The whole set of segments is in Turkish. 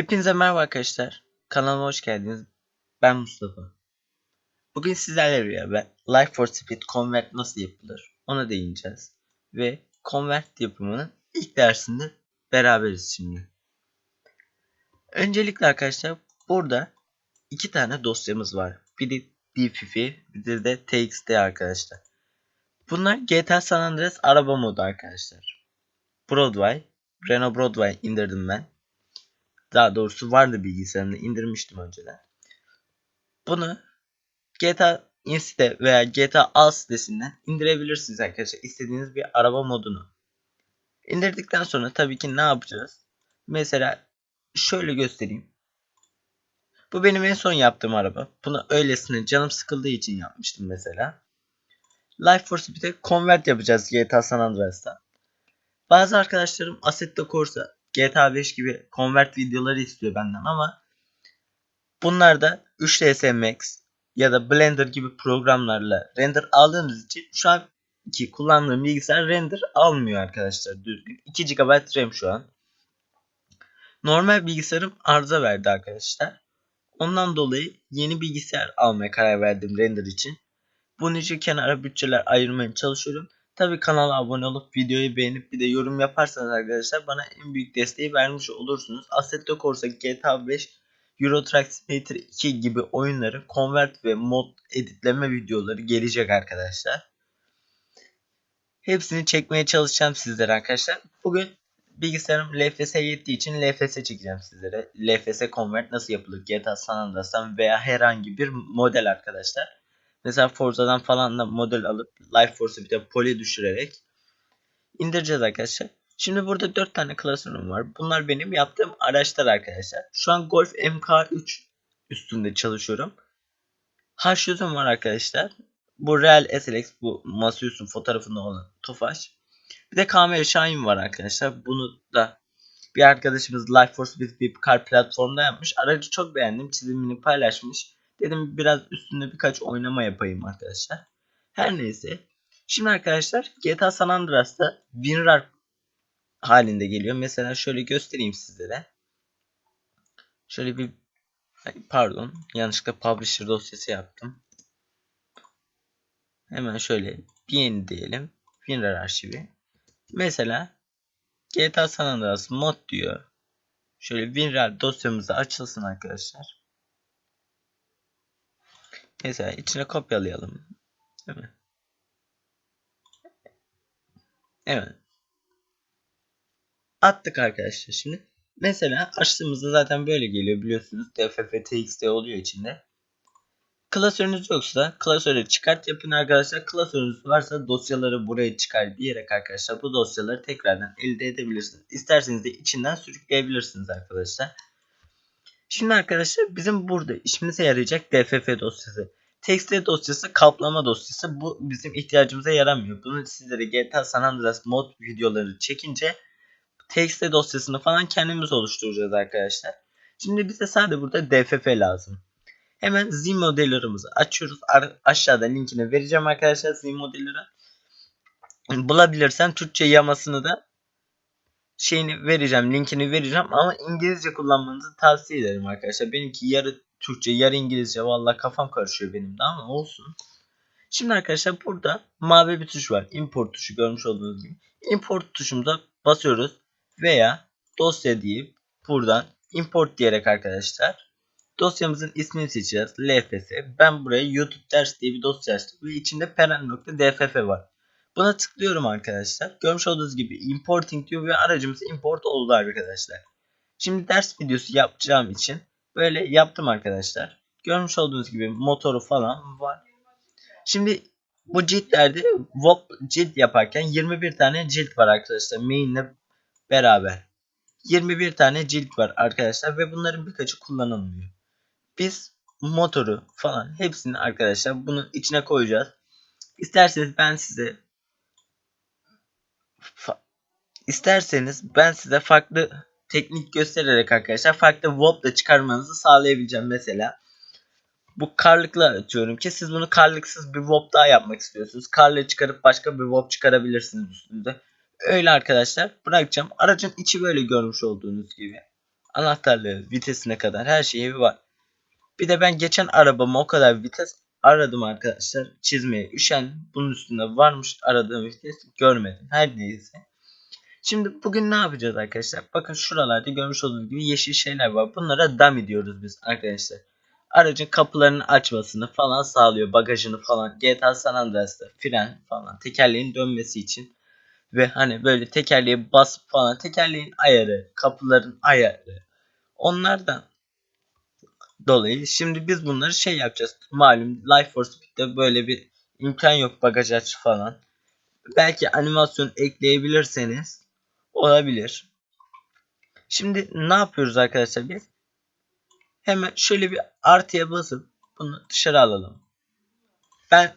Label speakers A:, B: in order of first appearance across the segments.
A: Hepinize merhaba arkadaşlar. Kanalıma hoş geldiniz. Ben Mustafa. Bugün sizlerle beraber Life for Speed Convert nasıl yapılır ona değineceğiz. Ve Convert yapımının ilk dersinde beraberiz şimdi. Öncelikle arkadaşlar burada iki tane dosyamız var. Biri DFF, biri de TXT arkadaşlar. Bunlar GTA San Andreas araba modu arkadaşlar. Broadway, Renault Broadway indirdim ben. Daha doğrusu vardı bilgisayarımda indirmiştim önceden. Bunu GTA Insta veya GTA All sitesinden indirebilirsiniz arkadaşlar. İstediğiniz bir araba modunu. İndirdikten sonra tabii ki ne yapacağız? Mesela şöyle göstereyim. Bu benim en son yaptığım araba. Bunu öylesine canım sıkıldığı için yapmıştım mesela. Life for Speed'e convert yapacağız GTA San Andreas'ta. Bazı arkadaşlarım Assetto Corsa, GTA 5 gibi convert videoları istiyor benden ama bunlar da 3ds Max ya da Blender gibi programlarla render aldığımız için şu an ki kullandığım bilgisayar render almıyor arkadaşlar düzgün. 2 GB RAM şu an. Normal bilgisayarım arıza verdi arkadaşlar. Ondan dolayı yeni bilgisayar almaya karar verdim render için. Bunun için kenara bütçeler ayırmaya çalışıyorum. Tabi kanala abone olup videoyu beğenip bir de yorum yaparsanız arkadaşlar bana en büyük desteği vermiş olursunuz. Assetto Corsa, GTA 5, Euro Truck Simulator 2 gibi oyunların convert ve mod editleme videoları gelecek arkadaşlar. Hepsini çekmeye çalışacağım sizlere arkadaşlar. Bugün bilgisayarım LFS yettiği için LFS çekeceğim sizlere. LFS convert nasıl yapılır GTA San Andreas'tan veya herhangi bir model arkadaşlar. Mesela Forza'dan falan da model alıp Life Force'u bir de poly düşürerek indireceğiz arkadaşlar. Şimdi burada 4 tane klasörüm var. Bunlar benim yaptığım araçlar arkadaşlar. Şu an Golf MK3 üstünde çalışıyorum. H100'üm var arkadaşlar. Bu Real SLX bu masaüstü fotoğrafında olan Tofaş. Bir de KMR Şahin var arkadaşlar. Bunu da bir arkadaşımız Life Force with bir car platformda yapmış. Aracı çok beğendim. Çizimini paylaşmış. Dedim biraz üstünde birkaç oynama yapayım arkadaşlar. Her neyse. Şimdi arkadaşlar GTA San Andreas'ta WinRAR halinde geliyor. Mesela şöyle göstereyim sizlere. Şöyle bir pardon yanlışlıkla publisher dosyası yaptım. Hemen şöyle bir yeni diyelim. WinRAR arşivi. Mesela GTA San Andreas mod diyor. Şöyle WinRAR dosyamızda açılsın arkadaşlar. Mesela içine kopyalayalım. Değil mi? Evet. Attık arkadaşlar şimdi. Mesela açtığımızda zaten böyle geliyor biliyorsunuz. TFF TXT oluyor içinde. Klasörünüz yoksa klasörü çıkart yapın arkadaşlar. Klasörünüz varsa dosyaları buraya çıkar diyerek arkadaşlar bu dosyaları tekrardan elde edebilirsiniz. İsterseniz de içinden sürükleyebilirsiniz arkadaşlar. Şimdi arkadaşlar bizim burada işimize yarayacak DFF dosyası. TXT dosyası kaplama dosyası. Bu bizim ihtiyacımıza yaramıyor. Bunu sizlere GTA San Andreas mod videoları çekince TXT dosyasını falan kendimiz oluşturacağız arkadaşlar. Şimdi bize sadece burada DFF lazım. Hemen Z modellerimizi açıyoruz. aşağıda linkini vereceğim arkadaşlar Z modelleri. Bulabilirsem Türkçe yamasını da şeyini vereceğim, linkini vereceğim ama İngilizce kullanmanızı tavsiye ederim arkadaşlar. Benimki yarı Türkçe, yarı İngilizce. Vallahi kafam karışıyor benim de ama olsun. Şimdi arkadaşlar burada mavi bir tuş var. Import tuşu görmüş olduğunuz gibi. Import tuşumuza basıyoruz veya dosya deyip buradan import diyerek arkadaşlar dosyamızın ismini seçeceğiz. LFS. Ben buraya YouTube ders diye bir dosya açtım ve içinde peren.dff var. Buna tıklıyorum arkadaşlar. Görmüş olduğunuz gibi importing diyor ve aracımız import oldu arkadaşlar. Şimdi ders videosu yapacağım için böyle yaptım arkadaşlar. Görmüş olduğunuz gibi motoru falan var. Şimdi bu ciltlerde WOP cilt yaparken 21 tane cilt var arkadaşlar. Main ile beraber. 21 tane cilt var arkadaşlar ve bunların birkaçı kullanılmıyor. Biz motoru falan hepsini arkadaşlar bunun içine koyacağız. İsterseniz ben size isterseniz ben size farklı teknik göstererek arkadaşlar farklı WOP da çıkarmanızı sağlayabileceğim mesela. Bu karlıkla atıyorum ki siz bunu karlıksız bir WOP daha yapmak istiyorsunuz. Karlı çıkarıp başka bir WOP çıkarabilirsiniz üstünde. Öyle arkadaşlar bırakacağım. Aracın içi böyle görmüş olduğunuz gibi. Anahtarlığı, vitesine kadar her şeyi var. Bir de ben geçen arabama o kadar vites aradım arkadaşlar. Çizmeye üşen. Bunun üstünde varmış aradığım vites görmedim. Her neyse. Şimdi bugün ne yapacağız arkadaşlar? Bakın şuralarda görmüş olduğunuz gibi yeşil şeyler var. Bunlara dummy diyoruz biz arkadaşlar. Aracın kapılarını açmasını falan sağlıyor. Bagajını falan. GTA San Andreas'ta fren falan. Tekerleğin dönmesi için. Ve hani böyle tekerleği basıp falan. Tekerleğin ayarı. Kapıların ayarı. Onlardan dolayı şimdi biz bunları şey yapacağız. Malum Life for Speed'de böyle bir imkan yok bagaj aç falan. Belki animasyon ekleyebilirseniz olabilir. Şimdi ne yapıyoruz arkadaşlar biz? Hemen şöyle bir artıya basıp bunu dışarı alalım. Ben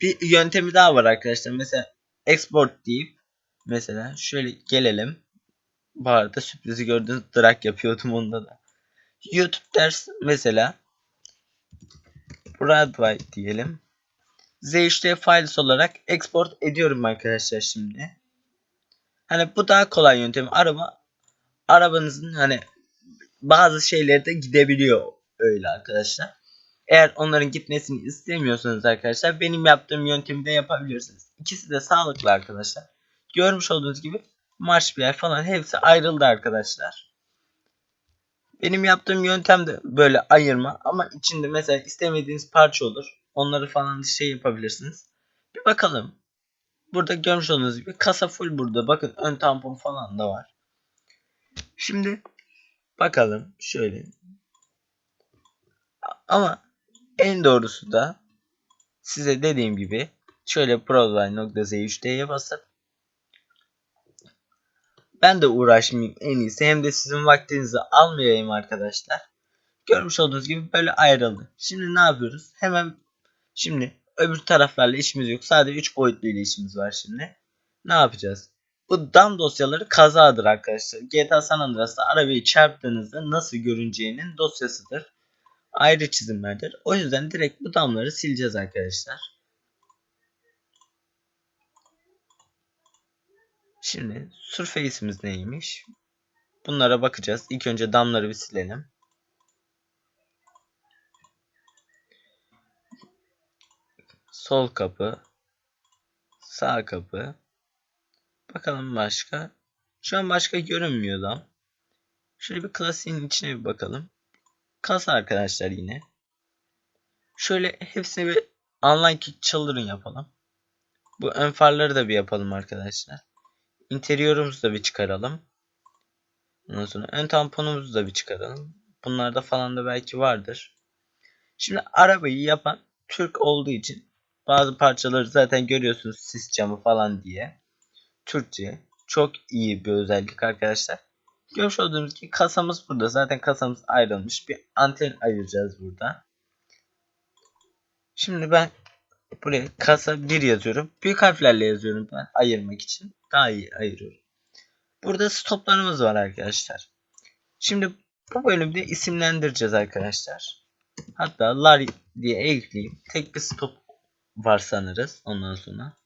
A: bir yöntemi daha var arkadaşlar. Mesela export deyip mesela şöyle gelelim. Bu arada sürprizi gördüğünüz drag yapıyordum onda da. YouTube ders mesela Broadway diyelim. Z3D files olarak export ediyorum arkadaşlar şimdi. Hani bu daha kolay yöntem. Araba arabanızın hani bazı şeyleri de gidebiliyor öyle arkadaşlar. Eğer onların gitmesini istemiyorsanız arkadaşlar benim yaptığım yöntemi de yapabilirsiniz. İkisi de sağlıklı arkadaşlar. Görmüş olduğunuz gibi marş bir yer falan hepsi ayrıldı arkadaşlar. Benim yaptığım yöntem de böyle ayırma ama içinde mesela istemediğiniz parça olur. Onları falan şey yapabilirsiniz. Bir bakalım. Burada görmüş olduğunuz gibi kasa full burada. Bakın ön tampon falan da var. Şimdi bakalım şöyle. Ama en doğrusu da size dediğim gibi şöyle proline.z3d'ye basıp ben de uğraşmayayım en iyisi. Hem de sizin vaktinizi almayayım arkadaşlar. Görmüş olduğunuz gibi böyle ayrıldı. Şimdi ne yapıyoruz? Hemen şimdi öbür taraflarla işimiz yok. Sadece 3 boyutlu ile işimiz var şimdi. Ne yapacağız? Bu DAM dosyaları kazadır arkadaşlar. GTA San Andreas'ta arabayı çarptığınızda nasıl görüneceğinin dosyasıdır. Ayrı çizimlerdir. O yüzden direkt bu damları sileceğiz arkadaşlar. Şimdi surface'imiz neymiş? Bunlara bakacağız. İlk önce damları bir silelim. Sol kapı. Sağ kapı. Bakalım başka. Şu an başka görünmüyor dam. Şöyle bir klasiğin içine bir bakalım. Kasa arkadaşlar yine. Şöyle hepsini bir online kick children yapalım. Bu ön farları da bir yapalım arkadaşlar. İnteriyorumuzu da bir çıkaralım. Ondan sonra ön tamponumuzu da bir çıkaralım. Bunlarda falan da belki vardır. Şimdi arabayı yapan Türk olduğu için bazı parçaları zaten görüyorsunuz sis camı falan diye. Türkçe. Çok iyi bir özellik arkadaşlar. Görmüş olduğunuz gibi kasamız burada. Zaten kasamız ayrılmış. Bir anten ayıracağız burada. Şimdi ben buraya kasa 1 yazıyorum. Büyük harflerle yazıyorum ben ayırmak için. Daha iyi ayırıyorum. Burada stoplarımız var arkadaşlar. Şimdi bu bölümde isimlendireceğiz arkadaşlar. Hatta lar diye ekleyeyim. Tek bir stop var sanırız ondan sonra.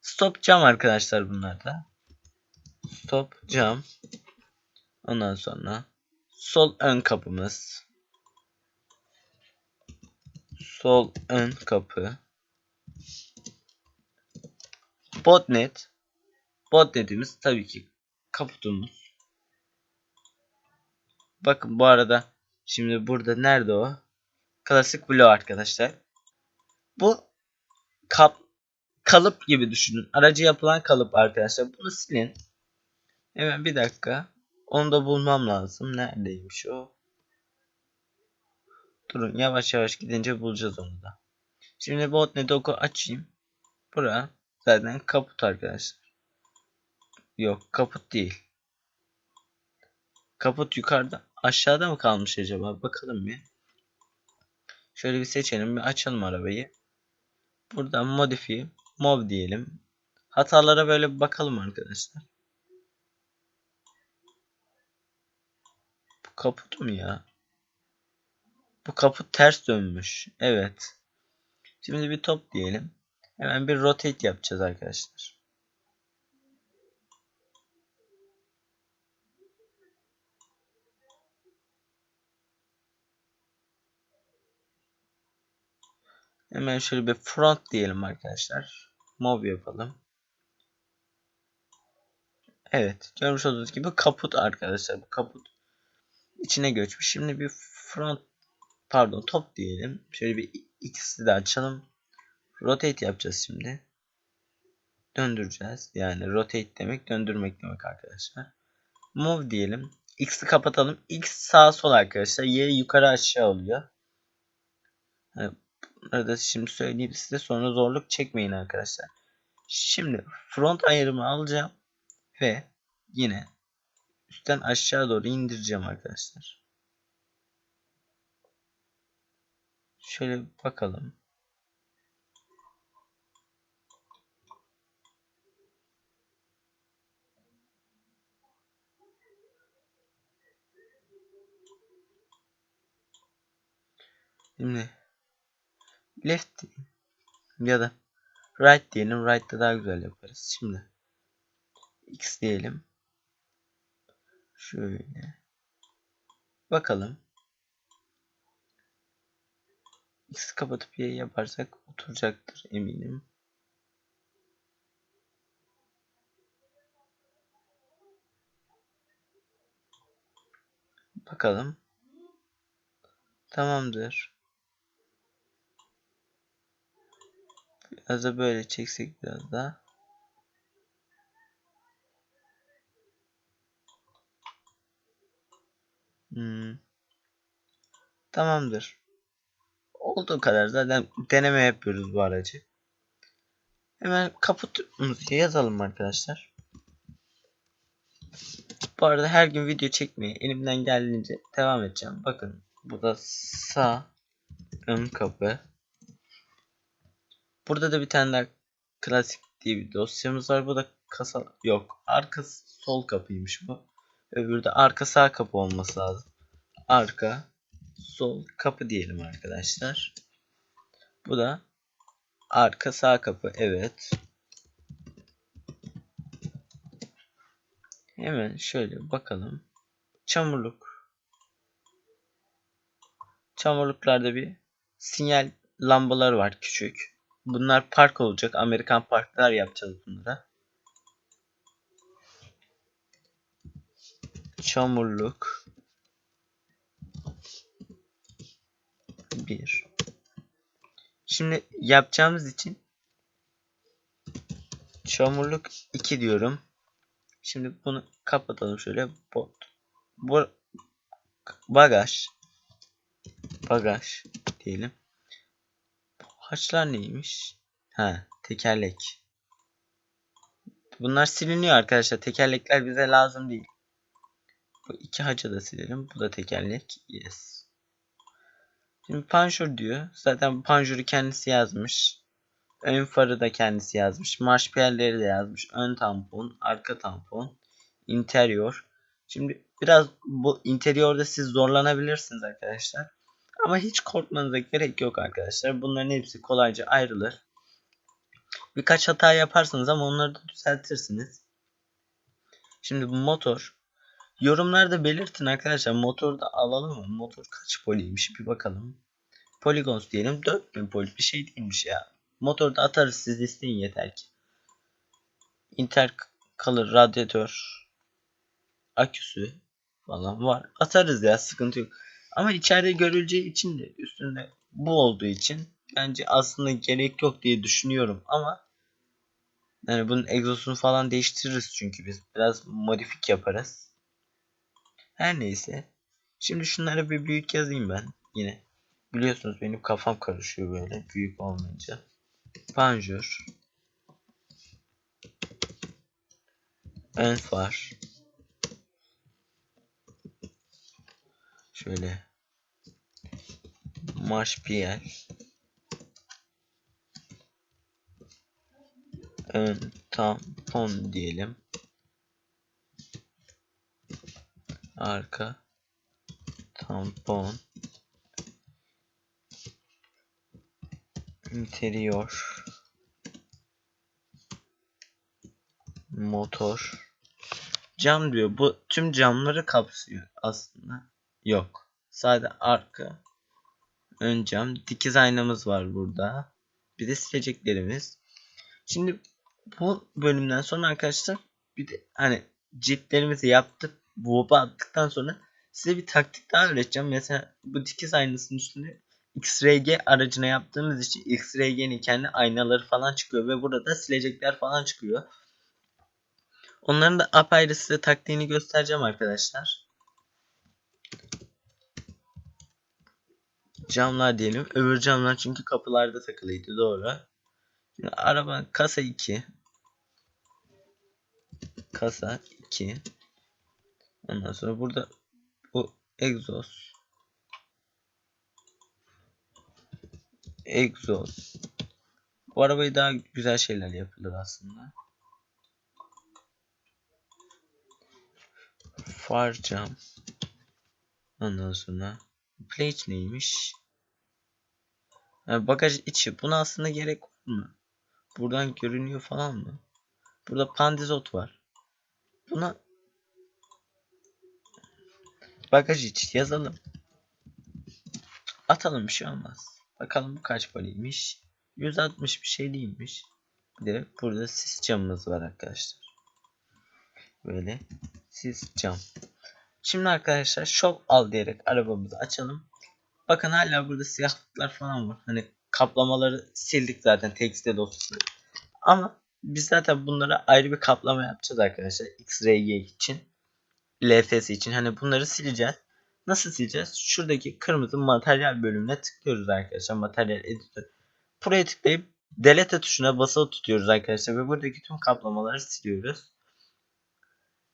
A: Stop cam arkadaşlar bunlar da. Stop cam. Ondan sonra sol ön kapımız. Sol ön kapı. Botnet. Botnetimiz tabii ki kaputumuz. Bakın bu arada şimdi burada nerede o? Klasik bloğu arkadaşlar. Bu kap kalıp gibi düşünün. Aracı yapılan kalıp arkadaşlar. Bunu silin. Hemen bir dakika. Onu da bulmam lazım. Neredeymiş o? Durun yavaş yavaş gidince bulacağız onu da. Şimdi botnet oku açayım. Bura zaten kaput arkadaşlar. Yok kaput değil. Kaput yukarıda. Aşağıda mı kalmış acaba? Bakalım bir. Şöyle bir seçelim. Bir açalım arabayı. Buradan modifiye. Mov diyelim. Hatalara böyle bir bakalım arkadaşlar. Bu kaput mu ya? Bu kaput ters dönmüş. Evet. Şimdi bir top diyelim. Hemen bir rotate yapacağız arkadaşlar. Hemen şöyle bir front diyelim arkadaşlar. Mov yapalım. Evet. Görmüş olduğunuz gibi kaput arkadaşlar. Bu kaput içine göçmüş. Şimdi bir front pardon top diyelim. Şöyle bir ikisi de açalım. Rotate yapacağız şimdi. Döndüreceğiz. Yani rotate demek döndürmek demek arkadaşlar. Move diyelim. X'i kapatalım. X sağ sol arkadaşlar. Y yukarı aşağı oluyor. Yani bunları da şimdi söyleyeyim size sonra zorluk çekmeyin arkadaşlar. Şimdi front ayarımı alacağım ve yine üstten aşağı doğru indireceğim arkadaşlar. Şöyle bakalım. Şimdi left ya da right diyelim. Right'ta daha güzel yaparız. Şimdi x diyelim. Şöyle. Bakalım. X kapatıp Y yaparsak oturacaktır eminim. Bakalım. Tamamdır. Biraz da böyle çeksek biraz daha. Hmm. Tamamdır. Olduğu kadar zaten deneme yapıyoruz bu aracı. Hemen kaputumuzu yazalım arkadaşlar. Bu arada her gün video çekmeye elimden geldiğince devam edeceğim. Bakın bu da sağ ön kapı. Burada da bir tane daha klasik diye bir dosyamız var. Bu da kasa yok. Arka sol kapıymış bu. Öbürü de arka sağ kapı olması lazım. Arka sol kapı diyelim arkadaşlar. Bu da arka sağ kapı. Evet. Hemen şöyle bakalım. Çamurluk. Çamurluklarda bir sinyal lambaları var küçük. Bunlar park olacak. Amerikan parklar yapacağız bunlara. Çamurluk. Bir. Şimdi yapacağımız için çamurluk 2 diyorum. Şimdi bunu kapatalım şöyle. Bot. Bu bagaj. Bagaj diyelim. Haçlar neymiş? Ha, tekerlek. Bunlar siliniyor arkadaşlar. Tekerlekler bize lazım değil. Bu iki haça da silelim. Bu da tekerlek. Yes. Şimdi panjur diyor. Zaten panjuru kendisi yazmış. Ön farı da kendisi yazmış. Marş piyerleri de yazmış. Ön tampon, arka tampon, interior. Şimdi biraz bu interiorda siz zorlanabilirsiniz arkadaşlar. Ama hiç korkmanıza gerek yok arkadaşlar. Bunların hepsi kolayca ayrılır. Birkaç hata yaparsınız ama onları da düzeltirsiniz. Şimdi bu motor. Yorumlarda belirtin arkadaşlar. Motoru da alalım mı? Motor kaç poliymiş bir bakalım. Polygons diyelim. 4000 poli bir şey değilmiş ya. Motoru da atarız siz isteyin yeter ki. Intercolor radyatör aküsü falan var. Atarız ya sıkıntı yok. Ama içeride görüleceği için de üstünde bu olduğu için bence aslında gerek yok diye düşünüyorum ama yani bunun egzosunu falan değiştiririz çünkü biz biraz modifik yaparız. Her neyse. Şimdi şunları bir büyük yazayım ben yine. Biliyorsunuz benim kafam karışıyor böyle büyük olmayınca. Panjur. Ön far. Şöyle. Piyel. Ön tampon diyelim. Arka tampon. interior motor cam diyor. Bu tüm camları kapsıyor aslında. Yok. Sadece arka ön cam, dikiz aynamız var burada. Bir de sileceklerimiz. Şimdi bu bölümden sonra arkadaşlar bir de hani ciltlerimizi yaptık. Bob'a attıktan sonra size bir taktik daha öğreteceğim. Mesela bu dikiz aynasının üstünde XRG aracına yaptığımız için XRG'nin kendi aynaları falan çıkıyor ve burada silecekler falan çıkıyor. Onların da apayrı size taktiğini göstereceğim arkadaşlar. Camlar diyelim. Öbür camlar çünkü kapılarda takılıydı doğru. Şimdi araba kasa 2. Kasa 2. Ondan sonra burada bu egzoz. Egzoz. Bu arabayı daha güzel şeyler yapılır aslında. Far cam. Ondan sonra plate neymiş? Yani bagaj içi. Buna aslında gerek var mı? Buradan görünüyor falan mı? Burada pandizot var. Buna bagaj içi yazalım. Atalım bir şey olmaz. Bakalım bu kaç paraymış. 160 bir şey değilmiş. De burada sis camımız var arkadaşlar. Böyle sis cam. Şimdi arkadaşlar şok al diyerek arabamızı açalım. Bakın hala burada siyahlıklar falan var. Hani kaplamaları sildik zaten tekstil dosyası. Ama biz zaten bunlara ayrı bir kaplama yapacağız arkadaşlar. XRG için. LFS için. Hani bunları sileceğiz. Nasıl sileceğiz? Şuradaki kırmızı materyal bölümüne tıklıyoruz arkadaşlar. Materyal editör. Buraya tıklayıp delete tuşuna basılı tutuyoruz arkadaşlar. Ve buradaki tüm kaplamaları siliyoruz.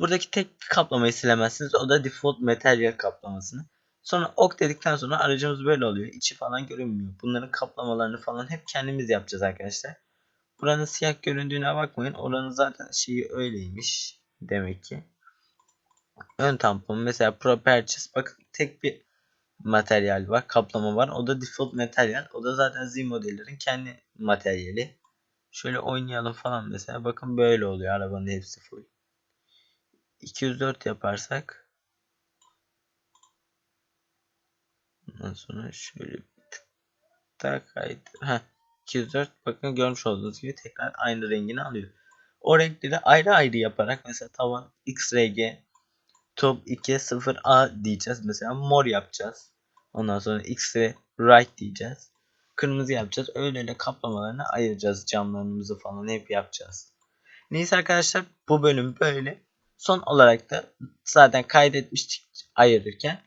A: Buradaki tek kaplamayı silemezsiniz. O da default materyal kaplamasını. Sonra ok dedikten sonra aracımız böyle oluyor. İçi falan görünmüyor. Bunların kaplamalarını falan hep kendimiz yapacağız arkadaşlar. Buranın siyah göründüğüne bakmayın. Oranın zaten şeyi öyleymiş. Demek ki. Ön tampon mesela Pro Purchase bakın tek bir materyal var. Kaplama var. O da default materyal. O da zaten Z modellerin kendi materyali. Şöyle oynayalım falan mesela. Bakın böyle oluyor arabanın hepsi full. 204 yaparsak Ondan sonra şöyle daha kaydı. Heh, 204 bakın görmüş olduğunuz gibi tekrar aynı rengini alıyor. O renkleri ayrı ayrı yaparak mesela tavan XRG top 2 0A diyeceğiz. Mesela mor yapacağız. Ondan sonra X ve right diyeceğiz. Kırmızı yapacağız. Öyle öyle kaplamalarını ayıracağız. Camlarımızı falan hep yapacağız. Neyse arkadaşlar bu bölüm böyle. Son olarak da zaten kaydetmiştik ayırırken.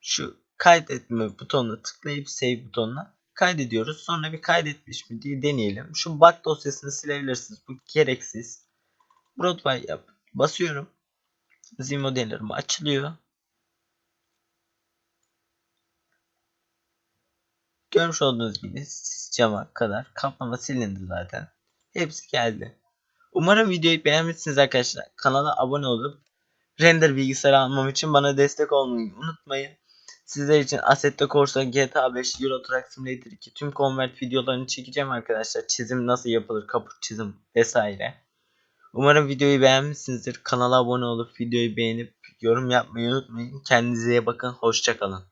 A: Şu kaydetme butonuna tıklayıp save butonuna kaydediyoruz. Sonra bir kaydetmiş mi diye deneyelim. Şu bug dosyasını silebilirsiniz. Bu gereksiz. Broadway yap. Basıyorum. Z modellerim açılıyor. Görmüş olduğunuz gibi cama kadar kaplama silindi zaten. Hepsi geldi. Umarım videoyu beğenmişsiniz arkadaşlar. Kanala abone olup render bilgisayarı almam için bana destek olmayı unutmayın. Sizler için Assetto Corsa, GTA 5, Euro Truck Simulator 2 tüm convert videolarını çekeceğim arkadaşlar. Çizim nasıl yapılır, kaput çizim vesaire. Umarım videoyu beğenmişsinizdir. Kanala abone olup videoyu beğenip yorum yapmayı unutmayın. Kendinize iyi bakın. Hoşçakalın.